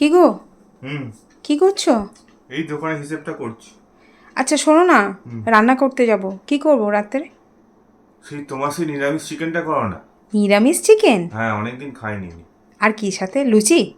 কি গো? হুম। কি করছ? এই দোকানের হিসেবটা করছি। আচ্ছা শোনো না রান্না করতে যাব। কি করব রাত্রে? সেই তোমার সেই নিরামিষ চিকেনটা করো না? নিরামিষ চিকেন? হ্যাঁ অনেকদিন খাইনি আর কি সাথে লুচি?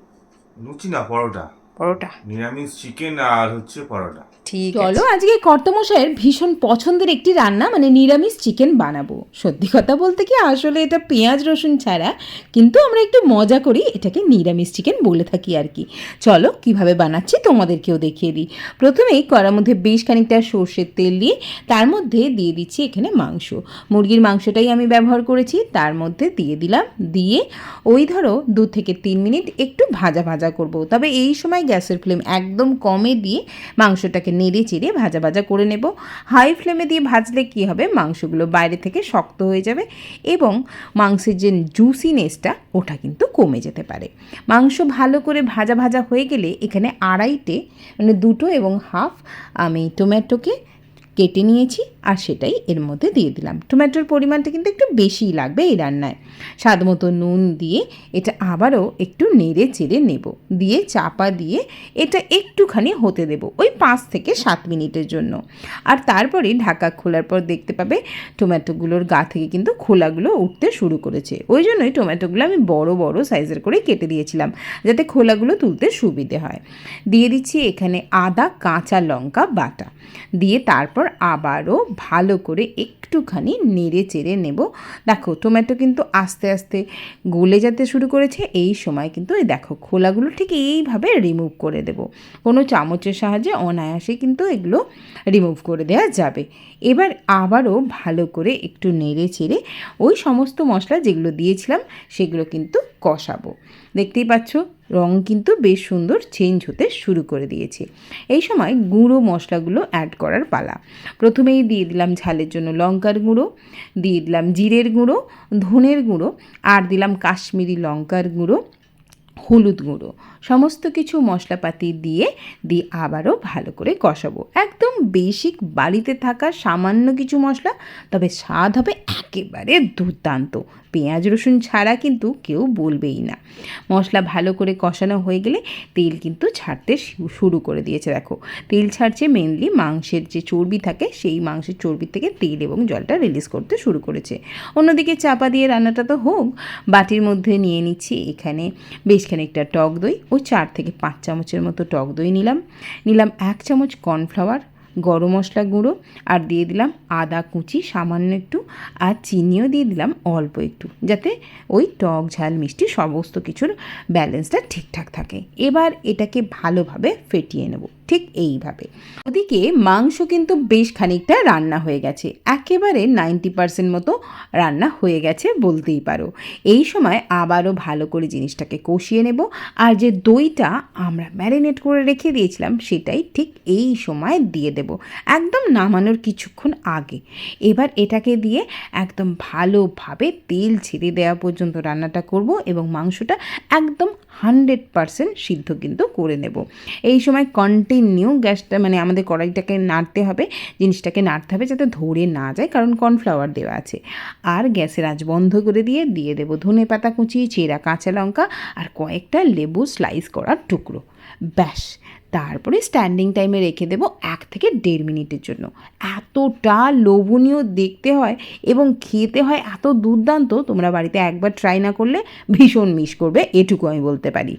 লুচি না পরোটা। পরোটা। নিরামিষ চিকেন আর হচ্ছে পরোটা। ঠিক চলো আজকে কর্তমশাইয়ের ভীষণ পছন্দের একটি রান্না মানে নিরামিষ চিকেন বানাবো। সত্যি কথা বলতে কি আসলে এটা পেঁয়াজ রসুন ছাড়া কিন্তু আমরা একটু মজা করি এটাকে নিরামিষ চিকেন বলে থাকি আর কি। চলো কীভাবে বানাচ্ছি তোমাদেরকেও দেখিয়ে দিই। প্রথমেই কড়ার মধ্যে বেশ খানিকটা সর্ষের তেল দিয়ে তার মধ্যে দিয়ে দিচ্ছি এখানে মাংস। মুরগির মাংসটাই আমি ব্যবহার করেছি তার মধ্যে দিয়ে দিলাম। দিয়ে ওই ধরো দু থেকে তিন মিনিট একটু ভাজা ভাজা করব। তবে এই সময় গ্যাসের ফ্লেম একদম কমে দিয়ে মাংসটাকে নেড়ে চেড়ে ভাজা ভাজা করে নেব। হাই ফ্লেমে দিয়ে ভাজলে কি হবে? মাংসগুলো বাইরে থেকে শক্ত হয়ে যাবে এবং মাংসের যে জুসিনেসটা, ওটা কিন্তু কমে যেতে পারে। মাংস ভালো করে ভাজা ভাজা হয়ে গেলে এখানে আড়াইটে মানে দুটো এবং হাফ আমি টমেটোকে কেটে নিয়েছি। আর সেটাই এর মধ্যে দিয়ে দিলাম। টমেটোর পরিমাণটা কিন্তু একটু বেশিই লাগবে এই রান্নায়। স্বাদ মতো নুন দিয়ে এটা আবারও একটু নেড়ে চেড়ে নেব। দিয়ে চাপা দিয়ে এটা একটুখানি হতে দেব ওই পাঁচ থেকে সাত মিনিটের জন্য। আর তারপরে ঢাকা খোলার পর দেখতে পাবে টমেটোগুলোর গা থেকে কিন্তু খোলাগুলো উঠতে শুরু করেছে। ওই জন্যই টমেটোগুলো আমি বড় বড় সাইজের করে কেটে দিয়েছিলাম যাতে খোলাগুলো তুলতে সুবিধে হয়। দিয়ে দিচ্ছি এখানে আদা, কাঁচা লঙ্কা, বাটা। দিয়ে তারপর আবারও ভালো করে একটুখানি নেড়ে চেড়ে নেব। দেখো, টমেটো কিন্তু আস্তে আস্তে গলে যেতে শুরু করেছে। এই সময় কিন্তু এই দেখো, খোলাগুলো ঠিক এইভাবে রিমুভ করে দেব। কোনো চামচের সাহায্যে অনায়াসে কিন্তু এগুলো রিমুভ করে দেওয়া যাবে। এবার আবারও ভালো করে একটু নেড়ে চেড়ে ওই সমস্ত মশলা যেগুলো দিয়েছিলাম, সেগুলো কিন্তু কষাবো। দেখতেই পাচ্ছ, রং কিন্তু বেশ সুন্দর চেঞ্জ হতে শুরু করে দিয়েছে। এই সময় গুঁড়ো মশলাগুলো অ্যাড করার পালা। প্রথমেই দিয়ে দিলাম ঝালের জন্য লঙ্কার গুঁড়ো, দিয়ে দিলাম জিরের গুঁড়ো, ধনের গুঁড়ো, আর দিলাম কাশ্মীরি লঙ্কার গুঁড়ো, হলুদ গুঁড়ো। সমস্ত কিছু মশলাপাতি দিয়ে দিয়ে আবারও ভালো করে কষাবো। একদম বেসিক বাড়িতে থাকা সামান্য কিছু মশলা, তবে স্বাদ হবে একেবারে দুর্দান্ত। পেঁয়াজ, রসুন ছাড়া কিন্তু কেউ বলবেই না। মশলা ভালো করে কষানো হয়ে গেলে তেল কিন্তু ছাড়তে শুরু করে দিয়েছে, দেখো। তেল ছাড়ছে মেনলি মাংসের যে চর্বি থাকে, সেই মাংসের চর্বি থেকে তেল এবং জলটা রিলিজ করতে শুরু করেছে। অন্যদিকে চাপা দিয়ে রান্নাটা তো হোক, বাটির মধ্যে নিয়ে নিচ্ছি এখানে বেশ খানিকটা টক দই ও চার থেকে পাঁচ চামচের মতো টক দই নিলাম। নিলাম এক চামচ কর্নফ্লাওয়ার গরম মশলা গুঁড়ো আর দিয়ে দিলাম আদা কুচি সামান্য একটু আর চিনিও দিয়ে দিলাম অল্প একটু, যাতে ওই টক ঝাল, মিষ্টি সমস্ত কিছুর ব্যালেন্সটা ঠিকঠাক থাকে। এবার এটাকে ভালোভাবে ফেটিয়ে নেব, ঠিক এইভাবে। ওদিকে মাংস কিন্তু বেশ খানিকটা রান্না হয়ে গেছে, একেবারে নাইনটি পার্সেন্ট মতো রান্না হয়ে গেছে বলতেই পারো। এই সময় আবারও ভালো করে জিনিসটাকে কষিয়ে নেব, আর যে দইটা আমরা ম্যারিনেট করে রেখে দিয়েছিলাম, সেটাই ঠিক এই সময় দিয়ে দেব, একদম নামানোর কিছুক্ষণ আগে। এবার এটাকে দিয়ে একদম ভালোভাবে তেল ছেড়ে দেওয়া পর্যন্ত রান্নাটা করব এবং মাংসটা একদম হান্ড্রেড পারসেন্ট সিদ্ধ কিন্তু করে নেব। এই সময় কন্টিনিউ গ্যাসটা মানে আমাদের কড়াইটাকে নাড়তে হবে, জিনিসটাকে নাড়তে হবে যাতে ধরে না যায় কারণ কর্নফ্লাওয়ার দেওয়া আছে। আর গ্যাসের আঁচ বন্ধ করে দিয়ে দিয়ে দেবো ধনে পাতা কুচি, চেরা কাঁচা লঙ্কা আর কয়েকটা লেবু স্লাইস করার টুকরো। ব্যাস তারপরে স্ট্যান্ডিং টাইমে রেখে দেবো এক থেকে দেড় মিনিটের জন্য। এতটা লোভনীয় দেখতে হয় এবং খেতে হয় এত দুর্দান্ত তোমরা বাড়িতে একবার ট্রাই না করলে ভীষণ মিস করবে এটুকু আমি বলতে পারি।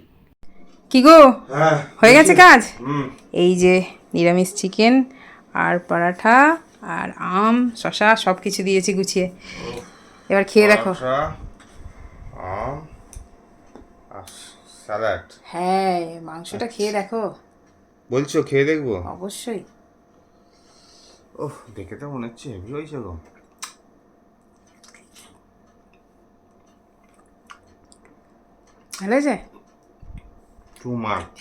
কি গো? হ্যাঁ। হয়ে গেছে কাজ? এই যে নিরামিষ চিকেন আর পরাঠা আর আম শশা সব কিছু দিয়েছি গুছিয়ে। এবার খেয়ে দেখো। আম আর স্যালাড হ্যাঁ মাংসটা খেয়ে দেখো। বলছো খেয়ে দেখব? অবশ্যই। ওহ দেখে তো মনে হচ্ছে হেভি হয়েছে গো। ভালো হয়েছে? টু মাছ